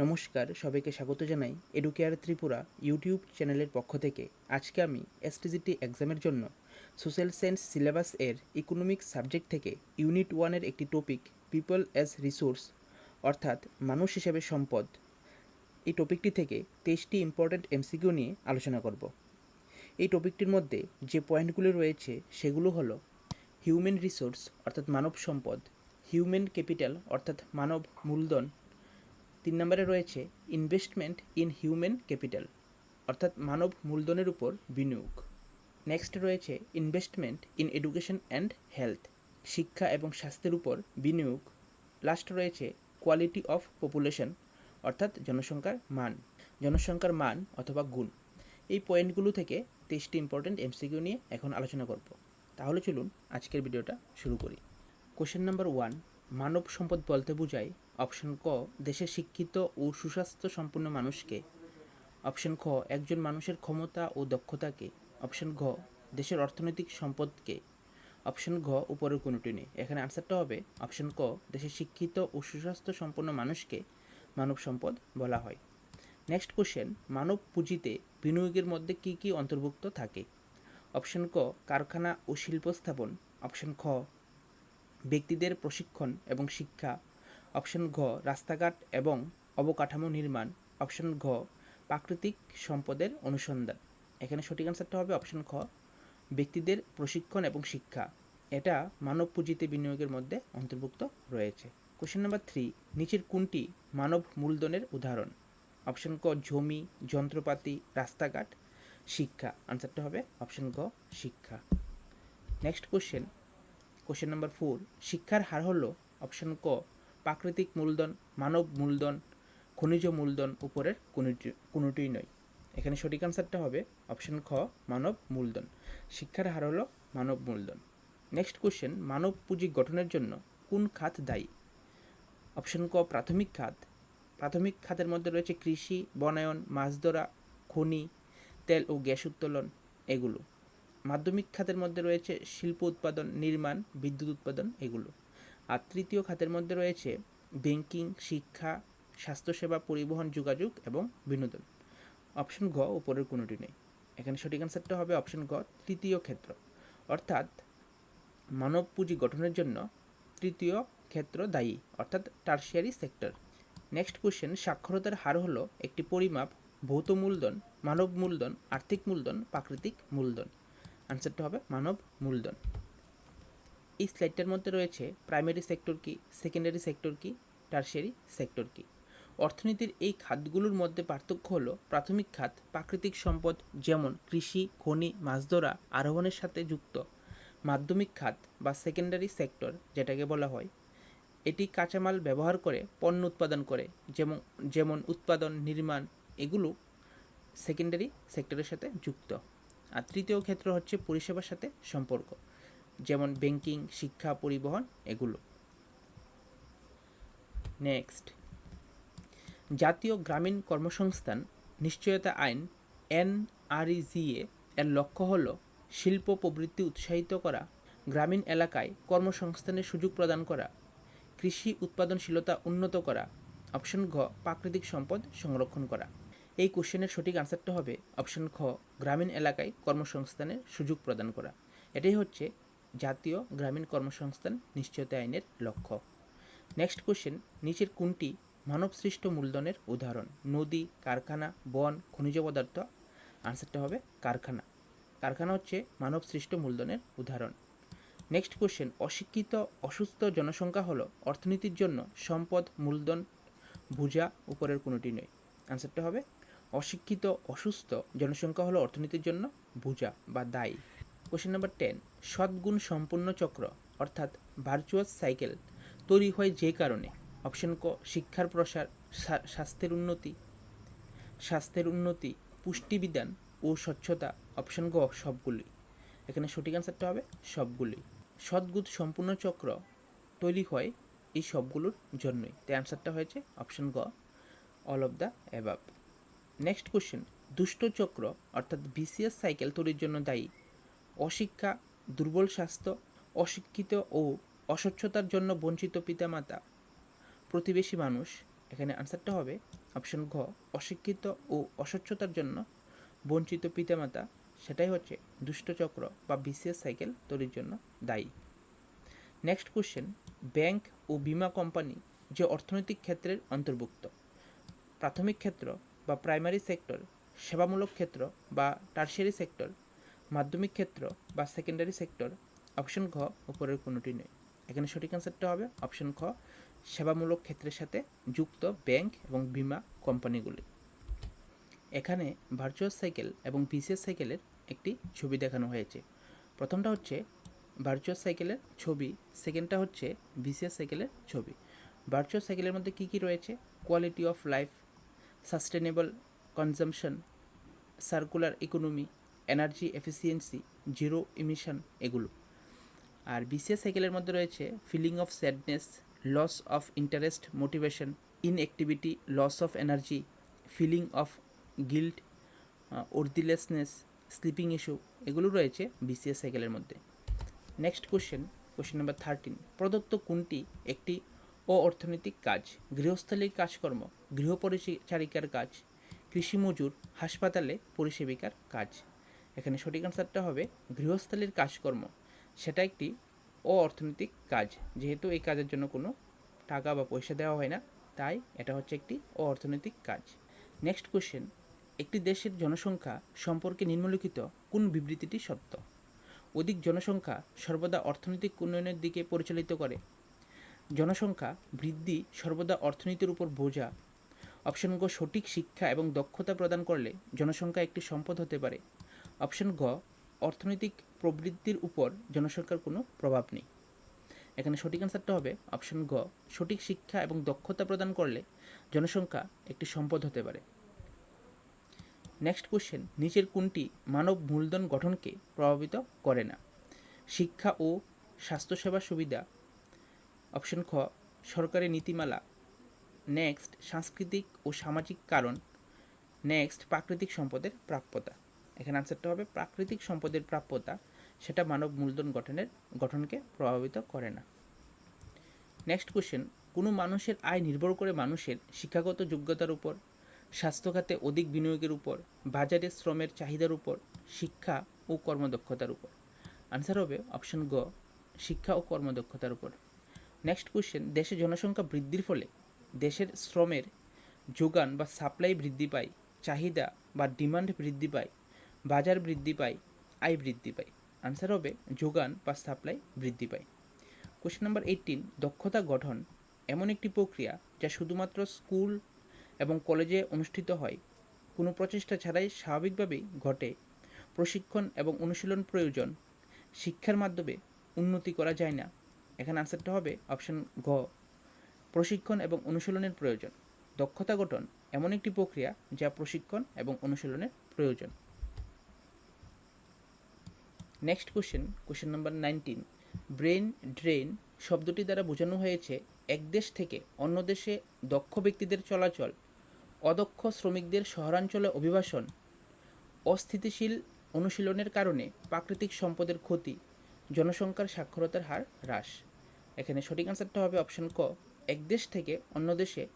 নমস্কার, সবাইকে স্বাগত জানাই এডুকেয়ার ত্রিপুরা ইউটিউব চ্যানেলের পক্ষ থেকে। আজকে আমি এসটিজিটি এক্সামের জন্য সোশ্যাল সায়েন্স সিলেবাস এর ইকোনমিক সাবজেক্ট থেকে ইউনিট ওয়ানের একটি টপিক পিপল অ্যাজ রিসোর্স অর্থাৎ মানুষ হিসেবে সম্পদ, এই টপিকটি থেকে তেইশটি ইম্পর্ট্যান্ট এমসিকিউ নিয়ে আলোচনা করব। এই টপিকটির মধ্যে যে পয়েন্টগুলি রয়েছে সেগুলো হলো হিউম্যান রিসোর্স অর্থাৎ মানব সম্পদ হিউম্যান ক্যাপিটাল অর্থাৎ মানব মূলধন তিন নম্বরে রয়েছে ইনভেস্টমেন্ট ইন হিউম্যান ক্যাপিটাল অর্থাৎ মানব মূলধনের উপর বিনিয়োগ। নেক্সট রয়েছে investment in education and health শিক্ষা এবং স্বাস্থ্যের উপর বিনিয়োগ। লাস্ট রয়েছে কোয়ালিটি অফ পপুলেশন অর্থাৎ জনসংখ্যার মান জনসংখ্যার মান অথবা গুণ। এই পয়েন্টগুলো থেকে তেইশটি ইম্পর্ট্যান্ট এমসিকিউ নিয়ে এখন আলোচনা করব। তাহলে চলুন আজকের ভিডিওটা শুরু করি। কোশ্চেন নাম্বার ওয়ান মানব সম্পদ বলতে বোঝায় অপশন ক দেশের শিক্ষিত ও সুস্বাস্থ্য সম্পন্ন মানুষকে। অপশন খ, একজন মানুষের ক্ষমতা ও দক্ষতাকে। অপশন ঘ, দেশের অর্থনৈতিক সম্পদকে। অপশন ঘ, উপরের কোনোটি নেই। এখানে আনসারটা হবে অপশন ক দেশের শিক্ষিত ও সুস্বাস্থ্য সম্পন্ন মানুষকে মানব সম্পদ বলা হয়। নেক্সট কোশ্চেন মানব পুঁজিতে বিনিয়োগের মধ্যে কী কী অন্তর্ভুক্ত থাকে? অপশন ক, কারখানা ও শিল্প স্থাপন। অপশন খ, ব্যক্তিদের প্রশিক্ষণ এবং শিক্ষা। অপশন ঘ, রাস্তাঘাট এবং অবকাঠামো নির্মাণ। অপশন ঘ, প্রাকৃতিক সম্পদের অনুসন্ধান। এখানে সঠিক আনসারটা হবে অপশন খ, ব্যক্তিদের প্রশিক্ষণ এবং শিক্ষা। এটা মানব পুঁজিতে বিনিয়োগের মধ্যে অন্তর্ভুক্ত রয়েছে। কোশ্চেন নাম্বার থ্রি নিচের কোনটি মানব মূলধনের উদাহরণ? অপশন ক, জমি, যন্ত্রপাতি, রাস্তাঘাট, শিক্ষা। আনসারটা হবে অপশন গ শিক্ষা। Next question question number four শিক্ষার হার হলো অপশন ক প্রাকৃতিক মূলধন, মানব মূলধন, খনিজ মূলধন উপরের কোনোটি, কোনোটিই নয়। এখানে সঠিক আনসারটা হবে অপশন খ, মানব মূলধন। শিক্ষার হার হলো মানব মূলধন। নেক্সট কোশ্চেন মানব পুঁজি গঠনের জন্য কোন খাত দায়ী? অপশন ক, প্রাথমিক খাত। প্রাথমিক খাতের মধ্যে রয়েছে কৃষি, বনায়ন, মাছ ধরা, খনি, তেল ও গ্যাস উত্তোলন, এগুলো। মাধ্যমিক খাতের মধ্যে রয়েছে শিল্প উৎপাদন, নির্মাণ, বিদ্যুৎ উৎপাদন, এগুলো। আর তৃতীয় খাতের মধ্যে রয়েছে ব্যাংকিং শিক্ষা, স্বাস্থ্যসেবা, পরিবহন, যোগাযোগ এবং বিনোদন। অপশন ঘ উপরের কোনোটি নেই। এখানে সঠিক অ্যান্সারটা হবে অপশন ঘ তৃতীয় ক্ষেত্র। অর্থাৎ মানব পুঁজি গঠনের জন্য তৃতীয় ক্ষেত্র দায়ী, অর্থাৎ টার্সিয়ারি সেক্টর নেক্সট কোশ্চেন সাক্ষরতার হার হলো একটি পরিমাপ, ভৌত মূলধন, মানব মূলধন, আর্থিক মূলধন, প্রাকৃতিক মূলধন। আনসারটা হবে মানব মূলধন। এই স্লাইডটার মধ্যে রয়েছে প্রাইমারি সেক্টর কি সেকেন্ডারি সেক্টর কি টার্সিয়ারি সেক্টর কি। অর্থনীতির এই খাতগুলোর মধ্যে পার্থক্য হলো প্রাথমিক খাত, প্রাকৃতিক সম্পদ যেমন কৃষি, খনি মাছ ধরা আরোহণের সাথে যুক্ত। মাধ্যমিক খাত বা সেকেন্ডারি সেক্টর যেটাকে বলা হয়, এটি কাঁচামাল ব্যবহার করে পণ্য উৎপাদন করে, যেমন যেমন উৎপাদন, নির্মাণ, এগুলো সেকেন্ডারি সেক্টরের সাথে যুক্ত। আর তৃতীয় ক্ষেত্র হচ্ছে পরিষেবার সাথে সম্পর্ক। যেমন ব্যাংকিং শিক্ষা, পরিবহন, এগুলো। নেক্সট জাতীয় গ্রামীণ কর্মসংস্থান, নিশ্চয়তা আইন, এনআরইজিএ, এর লক্ষ্য হল শিল্প প্রবৃত্তি উৎসাহিত করা, গ্রামীণ এলাকায় কর্মসংস্থানের সুযোগ প্রদান করা, কৃষি উৎপাদনশীলতা উন্নত করা, অপশন ঘ, প্রাকৃতিক সম্পদ সংরক্ষণ করা। এই কোশ্চেনের সঠিক আনসারটা হবে অপশন খ, গ্রামীণ এলাকায় কর্মসংস্থানের সুযোগ প্রদান করা। এটাই হচ্ছে জাতীয় গ্রামীণ কর্মসংস্থান নিশ্চয়তা আইনের লক্ষ্য। নেক্সট কোশ্চেন নিচের কোনটি মানবসৃষ্ট মূলধনের উদাহরণ? নদী, কারখানা, বন, খনিজ পদার্থ? আনসারটা হবে কারখানা। কারখানা হচ্ছে মানবসৃষ্ট মূলধনের উদাহরণ। নেক্সট কোশ্চেন অশিক্ষিত, অসুস্থ জনসংখ্যা হলো অর্থনীতির জন্য সম্পদ, মূলধন, ভুজা উপরের কোনোটি নয়। আনসারটা হবে অশিক্ষিত, অসুস্থ জনসংখ্যা হলো অর্থনীতির জন্য ভুজা বা দায়ী। কোশ্চেন নাম্বার টেন সদ্গুণ সম্পূর্ণ চক্র, অর্থাৎ ভার্চুয়াস সাইকেল তৈরি হয় যে কারণে। অপশন ক, শিক্ষার প্রসার স্বাস্থ্যের উন্নতি। স্বাস্থ্যের উন্নতি, পুষ্টিবিধান ও স্বচ্ছতা অপশন গ সবগুলি। এখানে সঠিক অ্যান্সারটা হবে সবগুলি। সদ্গুণ সম্পূর্ণ চক্র তৈরি হয় এই সবগুলোর জন্যই। তাই অ্যান্সারটা হয়েছে অপশন গ all of the above next question দুষ্ট চক্র, অর্থাৎ বিসিএস সাইকেল তৈরির জন্য দায়ী। অশিক্ষা, দুর্বল স্বাস্থ্য, অশিক্ষিত ও অস্বচ্ছতার জন্য বঞ্চিত পিতামাতা। প্রতিবেশী মানুষ, এখানে আনসারটা হবে অপশন ঘ, অশিক্ষিত ও অস্বচ্ছতার জন্য বঞ্চিত পিতামাতা, সেটাই হচ্ছে দুষ্টচক্র বা বিসিএস সাইকেল তৈরির জন্য দায়ী। নেক্সট কোশ্চেন ব্যাংক ও বীমা কোম্পানি যে অর্থনৈতিক ক্ষেত্রের অন্তর্ভুক্ত। প্রাথমিক ক্ষেত্র বা প্রাইমারি সেক্টর সেবামূলক ক্ষেত্র বা টার্সিয়ারি সেক্টর মাধ্যমিক ক্ষেত্র বা সেকেন্ডারি সেক্টর অপশন ঘ উপরের কোনোটি নয় এখানে সঠিক অ্যান্সারটা হবে অপশন খ সেবামূলক ক্ষেত্রের সাথে যুক্ত ব্যাংক এবং বীমা কোম্পানিগুলি। এখানে ভার্চুয়াল সাইকেল এবং বিসিএস সাইকেলের একটি ছবি দেখানো হয়েছে। প্রথমটা হচ্ছে ভার্চুয়াল সাইকেলের ছবি সেকেন্ডটা হচ্ছে বিসিএস সাইকেলের ছবি। ভার্চুয়াল সাইকেলের মধ্যে কী কী রয়েছে? Quality of life sustainable consumption circular economy energy efficiency zero emission এগুলো। আর বিসিএস সাইকেলের মধ্যে রয়েছে feeling of sadness loss of interest motivation inactivity loss of energy feeling of guilt worthlessness sleeping issue এগুলো রয়েছে বিসিএস সাইকেলের মধ্যে। Next question question number thirteen প্রদত্ত কোনটি একটি ও অর্থনৈতিক কাজ? গৃহস্থালীর কাজকর্ম, গৃহ পরিচারিকার কাজ, কৃষি মজুর, হাসপাতালে পরিসেবিকার কাজ। এখানে সঠিক আনসারটা হবে গৃহস্থালীর কাজকর্ম। সেটা একটি ও অর্থনৈতিক কাজ। যেহেতু এই কাজের জন্য কোনো টাকা বা পয়সা দেওয়া হয় না, তাই এটা হচ্ছে একটি ও অর্থনৈতিক কাজ। নেক্সট কোশ্চেন একটি দেশের জনসংখ্যা সম্পর্কে নিম্নলিখিত কোন বিবৃতিটি সত্য? অধিক জনসংখ্যা সর্বদা অর্থনৈতিক উন্নয়নের দিকে পরিচালিত করে। জনসংখ্যা বৃদ্ধি সর্বদা অর্থনীতির উপর বোঝা। অপশন গ, সঠিক শিক্ষা এবং দক্ষতা প্রদান করলে জনসংখ্যা একটি সম্পদ হতে পারে। অপশন ঘ, অর্থনৈতিক প্রবৃদ্ধির উপর জনসংখ্যার কোনো প্রভাব নেই। এখানে সঠিক অ্যান্সারটা হবে অপশন ঘ, সঠিক শিক্ষা এবং দক্ষতা প্রদান করলে জনসংখ্যা একটি সম্পদ হতে পারে। নেক্সট কোশ্চেন নিচের কোনটি মানব মূলধন গঠনকে প্রভাবিত করে না? শিক্ষা ও স্বাস্থ্যসেবা সুবিধা। অপশন খ, সরকারি নীতিমালা। নেক্সট সাংস্কৃতিক ও সামাজিক কারণ। নেক্সট প্রাকৃতিক সম্পদের প্রাপ্যতা। এখানে আনসারটা হবে, প্রাকৃতিক সম্পদের প্রাপ্যতা, সেটা মানব মূলধন গঠনের, গঠনকে প্রভাবিত করে না। নেক্সট কোশ্চেন কোনো মানুষের আয় নির্ভর করে মানুষের শিক্ষাগত যোগ্যতার উপর স্বাস্থ্য খাতে অধিক বিনিয়োগের উপর, বাজারে শ্রমের চাহিদার উপর, শিক্ষা ও কর্মদক্ষতার উপর। আনসার হবে অপশন গ, শিক্ষা ও কর্মদক্ষতার উপর। নেক্সট কোশ্চেন দেশে জনসংখ্যা বৃদ্ধির ফলে দেশের শ্রমের যোগান বা সাপ্লাই বৃদ্ধি পায়, চাহিদা বা ডিমান্ড বৃদ্ধি পায় বাজার বৃদ্ধি পায়, আয় বৃদ্ধি পায়। আনসার হবে, যোগান বা সাপ্লাই বৃদ্ধি পায়। কোশ্চেন নাম্বার এইটিন দক্ষতা গঠন এমন একটি প্রক্রিয়া যা শুধুমাত্র স্কুল এবং কলেজে অনুষ্ঠিত হয়। কোনো প্রচেষ্টা ছাড়াই স্বাভাবিকভাবেই ঘটে। প্রশিক্ষণ এবং অনুশীলন প্রয়োজন। শিক্ষার মাধ্যমে উন্নতি করা যায় না। এখানে আনসারটা হবে অপশন ঘ, প্রশিক্ষণ এবং অনুশীলনের প্রয়োজন। দক্ষতা গঠন এমন একটি প্রক্রিয়া যা প্রশিক্ষণ এবং অনুশীলনের প্রয়োজন। Next question question number nineteen brain drain শব্দটি দ্বারা বোঝানো হয়েছে এক দেশ থেকে অন্য দেশে দক্ষ ব্যক্তিদের চলাচল, অদক্ষ শ্রমিকদের শহরাঞ্চলে অভিবাসন, অস্থিতিশীল অনুশীলনের কারণে প্রাকৃতিক সম্পদের ক্ষতি, জনসংখ্যার সাক্ষরতার হার হ্রাস। এখানে সঠিক আনসারটা হবে অপশন ক। এক দেশ থেকে অন্য দেশে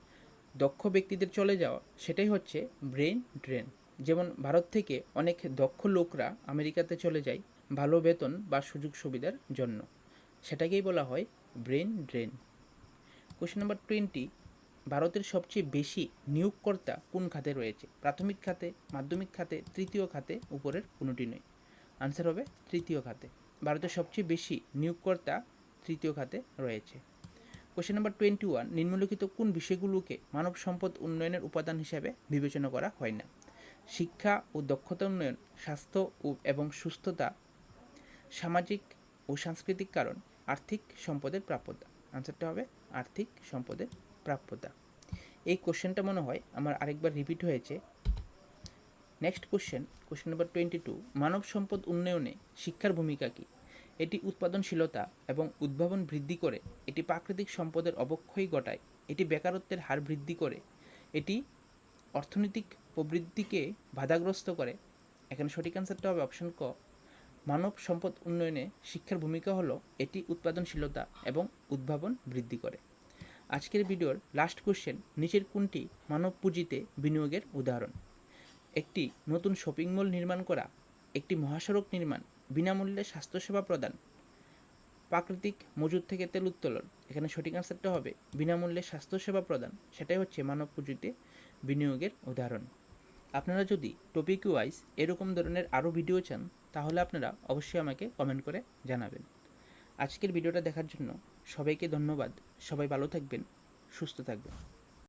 দক্ষ ব্যক্তিদের চলে যাওয়া, সেটাই হচ্ছে ব্রেন ড্রেন যেমন ভারত থেকে অনেক দক্ষ লোকরা আমেরিকাতে চলে যায় ভালো বেতন বা সুযোগ সুবিধার জন্য। সেটাকেই বলা হয় brain drain. Question number twenty, ভারতের সবচেয়ে বেশি নিয়োগকর্তা কোন খাতে রয়েছে? প্রাথমিক খাতে, মাধ্যমিক খাতে, তৃতীয় খাতে উপরের কোনোটি নয়। আনসার হবে তৃতীয় খাতে। ভারতের সবচেয়ে বেশি নিয়োগকর্তা তৃতীয় খাতে রয়েছে। কোশ্চেন নাম্বার টোয়েন্টি ওয়ান, নিম্নলিখিত কোন বিষয়গুলোকে মানব সম্পদ উন্নয়নের উপাদান হিসাবে বিবেচনা করা হয় না? শিক্ষা ও দক্ষতা উন্নয়ন, স্বাস্থ্য ও এবং সুস্থতা, সামাজিক ও সাংস্কৃতিক কারণ, আর্থিক সম্পদের প্রাপ্যতা। আনসারটা হবে আর্থিক সম্পদের প্রাপ্যতা। এই কোশ্চেনটা মনে হয় আমার আরেকবার রিপিট হয়েছে। Next question question number twenty two মানব সম্পদ উন্নয়নে শিক্ষার ভূমিকা কী? এটি উৎপাদনশীলতা এবং উদ্ভাবন বৃদ্ধি করে, এটি প্রাকৃতিক সম্পদের অবক্ষয় ঘটায়, এটি বেকারত্বের হার বৃদ্ধি করে, এটি অর্থনৈতিক প্রবৃদ্ধিকে বাধাগ্রস্ত করে। এখানে সঠিক অ্যান্সারটা হবে অপশন ক। মানব সম্পদ উন্নয়নে শিক্ষার ভূমিকা হলো এটি উৎপাদনশীলতা এবং উদ্ভাবন বৃদ্ধি করে। আজকের ভিডিওর লাস্ট কোশ্চেন নিচের কোনটি মানব পুঁজিতে বিনিয়োগের উদাহরণ? একটি নতুন শপিং মল নির্মাণ করা, একটি মহাসড়ক নির্মাণ, বিনামূল্যে স্বাস্থ্যসেবা প্রদান, প্রাকৃতিক মজুদ থেকে তেল উত্তোলন। এখানে সঠিক আনসারটা হবে বিনামূল্যে স্বাস্থ্যসেবা প্রদান। সেটাই হচ্ছে মানব পুঁজিতে বিনিয়োগের উদাহরণ। আপনারা যদি টপিক ওয়াইজ এরকম ধরনের আরও ভিডিও চান, তাহলে আপনারা অবশ্যই আমাকে কমেন্ট করে জানাবেন। আজকের ভিডিওটা দেখার জন্য সবাইকে ধন্যবাদ। সবাই ভালো থাকবেন, সুস্থ থাকবেন।